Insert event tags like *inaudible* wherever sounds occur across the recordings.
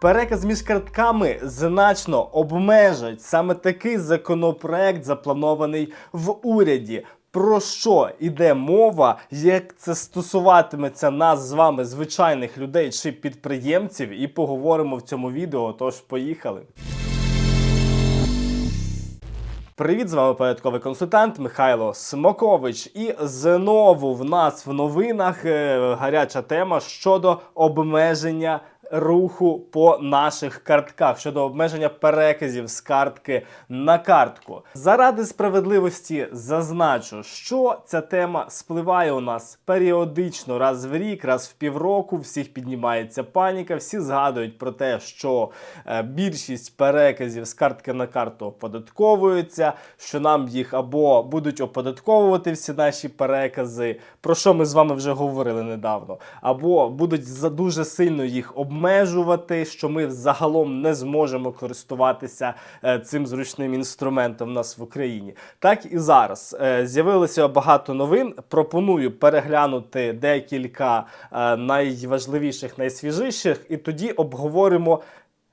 Переказ між картками значно обмежить саме такий законопроект, запланований в уряді. Про що йде мова, як це стосуватиметься нас з вами, звичайних людей чи підприємців, і поговоримо в цьому відео. Тож поїхали. Привіт, з вами порядковий консультант Михайло Смокович. І знову в нас в новинах е, гаряча тема щодо обмеження руху по наших картках, щодо обмеження переказів з картки на картку. Заради справедливості зазначу, що ця тема спливає у нас періодично, раз в рік, раз в півроку. Всіх піднімається паніка, всі згадують про те, що е, більшість переказів з картки на карту оподатковуються, що нам їх або будуть оподатковувати всі наші перекази, про що ми з вами вже говорили недавно, або будуть за дуже сильно їх обмежувати, що ми загалом не зможемо користуватися е, цим зручним інструментом в нас в Україні. Так і зараз Е, з'явилося багато новин. Пропоную переглянути декілька е, найважливіших, найсвіжіших, і тоді обговоримо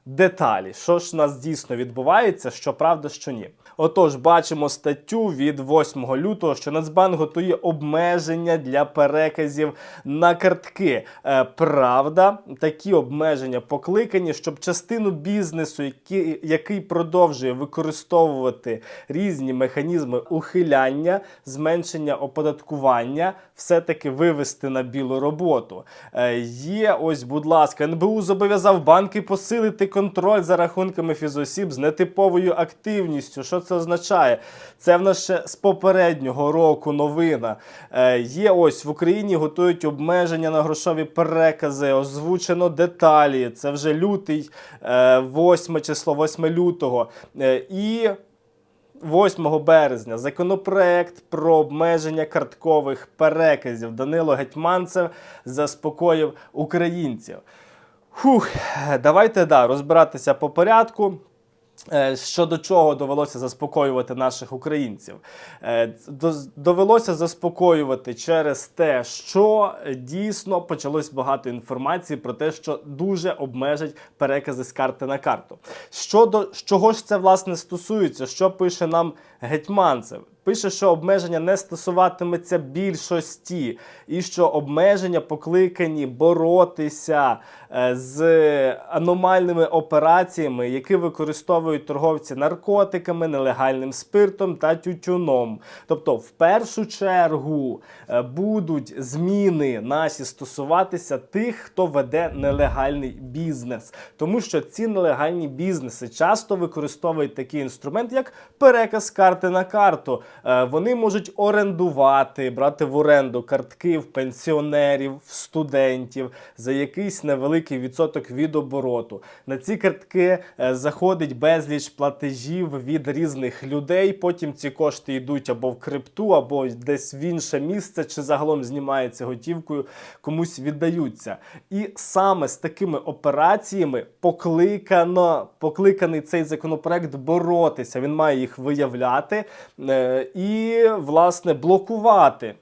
деталі, що ж у нас дійсно відбувається, що правда, що ні. Отож, бачимо статтю від 8 лютого, що Нацбанк готує обмеження для переказів на картки. Е, правда, такі обмеження покликані, щоб частину бізнесу, який, який продовжує використовувати різні механізми ухиляння, зменшення оподаткування, все-таки вивести на білу роботу. Е, є ось, будь ласка, НБУ зобов'язав банки посилити контроль за рахунками фізосіб з нетиповою активністю. Що це означає? Це в нас ще з попереднього року новина. Е, є ось в Україні готують обмеження на грошові перекази, озвучено деталі. Це вже лютий, е, 8 число, 8 лютого. Е, і 8 березня законопроект про обмеження карткових переказів. Данило Гетьманцев заспокоїв українців. Фух, давайте да, розбиратися по порядку. Е, Щодо чого довелося заспокоювати наших українців, Е, довелося заспокоювати через те, що дійсно почалось багато інформації про те, що дуже обмежать перекази з карти на карту. Щодо чого ж це власне стосується, що пише нам гетьманцев? Пише, що обмеження не стосуватиметься більшості, і що обмеження покликані боротися е, з аномальними операціями, які використовують торговці наркотиками, нелегальним спиртом та тютюном. Тобто, в першу чергу е, будуть зміни наші стосуватися тих, хто веде нелегальний бізнес, тому що ці нелегальні бізнеси часто використовують такий інструмент, як переказ з карти на карту. Е, Вони можуть орендувати, брати в оренду картки в пенсіонерів, в студентів за якийсь невеликий відсоток від обороту. На ці картки е, заходить безліч платежів від різних людей. Потім ці кошти йдуть або в крипту, або десь в інше місце, чи загалом знімається готівкою, комусь віддаються. І саме з такими операціями покликано, покликаний цей законопроект боротися. Він має їх виявляти е, і, власне, блокувати.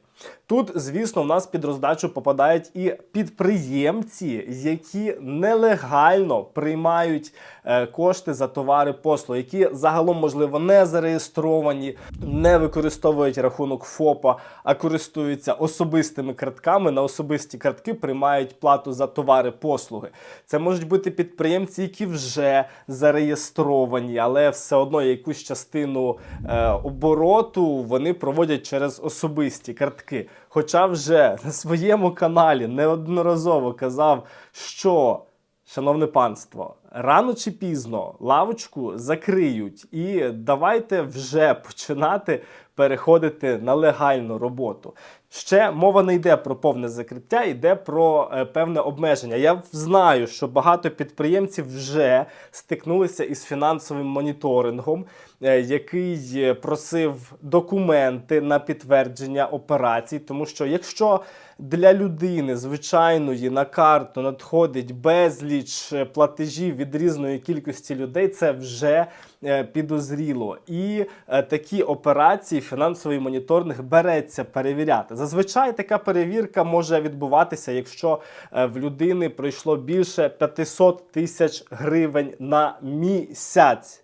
Тут, звісно, в нас під роздачу попадають і підприємці, які нелегально приймають е, кошти за товари послуги, які загалом, можливо, не зареєстровані, не використовують рахунок ФОПа, а користуються особистими картками. На особисті картки приймають плату за товари послуги. Це можуть бути підприємці, які вже зареєстровані, але все одно якусь частину е, обороту вони проводять через особисті картки. Хоча вже на своєму каналі неодноразово казав, що, шановне панство, рано чи пізно лавочку закриють, і давайте вже починати переходити на легальну роботу. Ще мова не йде про повне закриття, йде про е, певне обмеження. Я знаю, що багато підприємців вже стикнулися із фінансовим моніторингом, е, який е, просив документи на підтвердження операцій, тому що якщо для людини звичайної на карту надходить безліч е, платежів від різної кількості людей, це вже е, підозріло. І е, такі операції фінансовий моніторинг береться перевіряти. Зазвичай така перевірка може відбуватися, якщо е, в людини пройшло більше 500 тисяч гривень на місяць.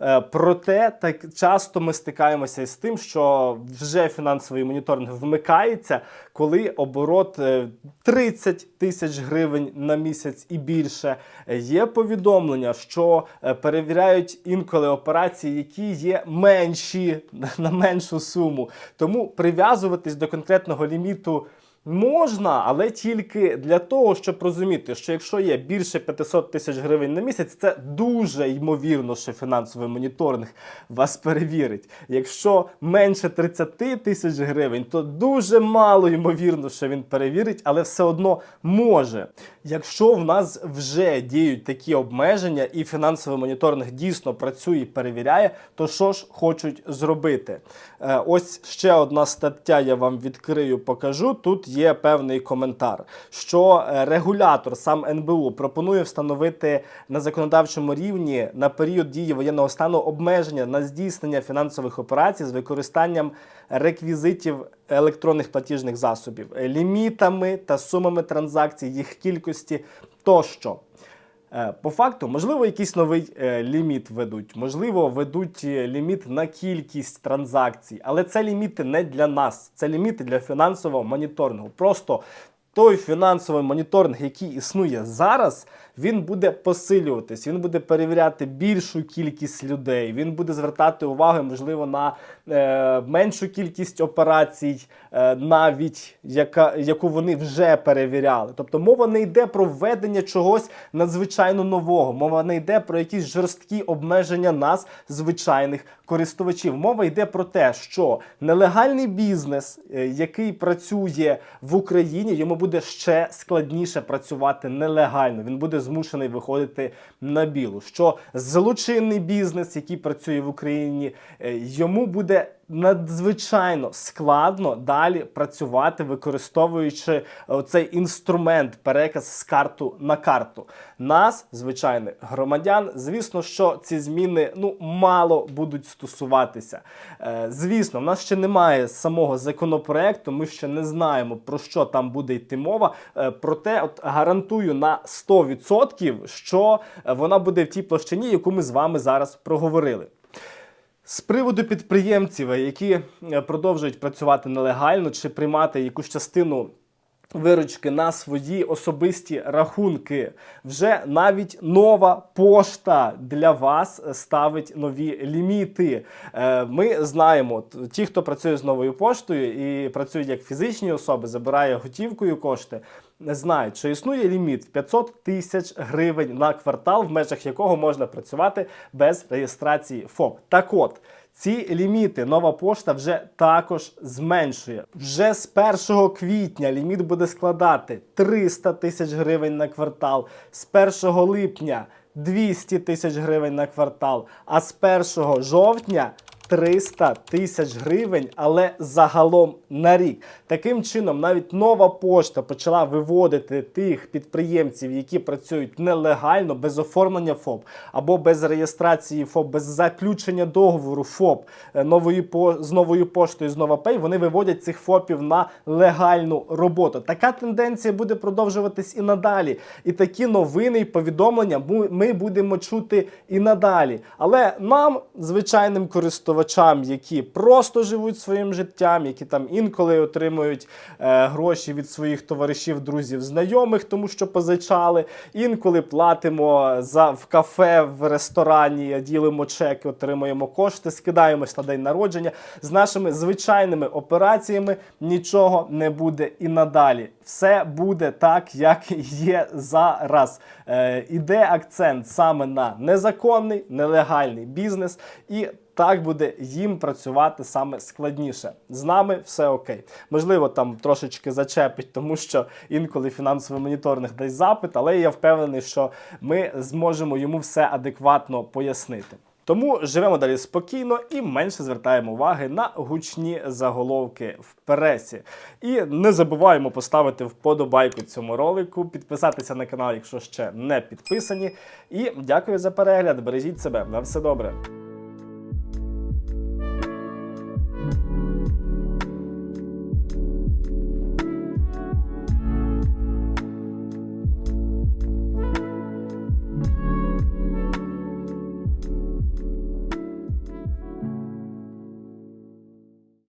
Е, Проте так часто ми стикаємося із тим, що вже фінансовий моніторинг вмикається, коли оборот е, 30 тисяч гривень на місяць і більше. Е, Є повідомлення, що е, перевіряють інколи операції, які є менші *laughs* на меншу суму. Тому прив'язуватись до конкретного ліміту. Можна, але тільки для того, щоб розуміти, що якщо є більше 500 тисяч гривень на місяць, це дуже ймовірно, що фінансовий моніторинг вас перевірить. Якщо менше 30 тисяч гривень, то дуже мало ймовірно, що він перевірить, але все одно може. Якщо в нас вже діють такі обмеження, і фінансовий моніторинг дійсно працює і перевіряє, то що ж хочуть зробити? Е, Ось ще одна стаття я вам відкрию, покажу. Тут є певний коментар, що е, регулятор сам НБУ пропонує встановити на законодавчому рівні на період дії воєнного стану обмеження на здійснення фінансових операцій з використанням реквізитів електронних платіжних засобів, лімітами та сумами транзакцій, їх кількості тощо. Е, По факту, можливо, якийсь новий е, ліміт ведуть, можливо, ведуть е, ліміт на кількість транзакцій, але це ліміти не для нас, це ліміти для фінансового моніторингу. Просто той фінансовий моніторинг, який існує зараз, він буде посилюватись, він буде перевіряти більшу кількість людей, він буде звертати увагу, можливо, на е, меншу кількість операцій, е, навіть яка, яку вони вже перевіряли. Тобто мова не йде про введення чогось надзвичайно нового, мова не йде про якісь жорсткі обмеження нас, звичайних користувачів. Мова йде про те, що нелегальний бізнес, е, який працює в Україні, йому буде ще складніше працювати нелегально. Він буде змушений виходити на білу. Що злочинний бізнес, який працює в Україні, е, йому буде надзвичайно складно далі працювати, використовуючи цей інструмент переказ з карту на карту. Нас, звичайних громадян, звісно, що ці зміни ну мало будуть стосуватися. Е, звісно, в нас ще немає самого законопроекту. Ми ще не знаємо про що там буде йти мова. Е, проте, от гарантую на 100%, що е, вона буде в тій площині, яку ми з вами зараз проговорили. З приводу підприємців, які е, продовжують працювати нелегально чи приймати якусь частину виручки на свої особисті рахунки, вже навіть нова пошта для вас ставить нові ліміти. Е, Ми знаємо, ті, хто працює з новою поштою і працюють як фізичні особи, забирає готівкою кошти. Знають, що існує ліміт в 500 тисяч гривень на квартал, в межах якого можна працювати без реєстрації ФОП. Так от. Ці ліміти нова пошта вже також зменшує. Вже з 1 квітня ліміт буде складати 300 тисяч гривень на квартал, з 1 липня 200 тисяч гривень на квартал, а з 1 жовтня 300 тисяч гривень, але загалом на рік. Таким чином, навіть нова пошта почала виводити тих підприємців, які працюють нелегально, без оформлення ФОП або без реєстрації ФОП, без заключення договору ФОП е, нової по з новою поштою з NovaPay, Вони виводять цих ФОПів на легальну роботу. Така тенденція буде продовжуватись і надалі. І такі новини і повідомлення ми будемо чути і надалі. Але нам, звичайним користувачам, які просто живуть своїм життям, які там інколи отримують е, гроші від своїх товаришів, друзів, знайомих, тому що позичали, інколи платимо за в кафе, в ресторані, ділимо чеки, отримуємо кошти, скидаємось на день народження. З нашими звичайними операціями нічого не буде і надалі. Все буде так, як є зараз. Е, іде акцент саме на незаконний, нелегальний бізнес і. Так буде їм працювати саме складніше. З нами все окей. Можливо, там трошечки зачепить, тому що інколи фінансовий моніторинг дасть запит, але я впевнений, що ми зможемо йому все адекватно пояснити. Тому живемо далі спокійно і менше звертаємо уваги на гучні заголовки в пресі. І не забуваємо поставити вподобайку цьому ролику, підписатися на канал, якщо ще не підписані. І дякую за перегляд. Бережіть себе. На все добре.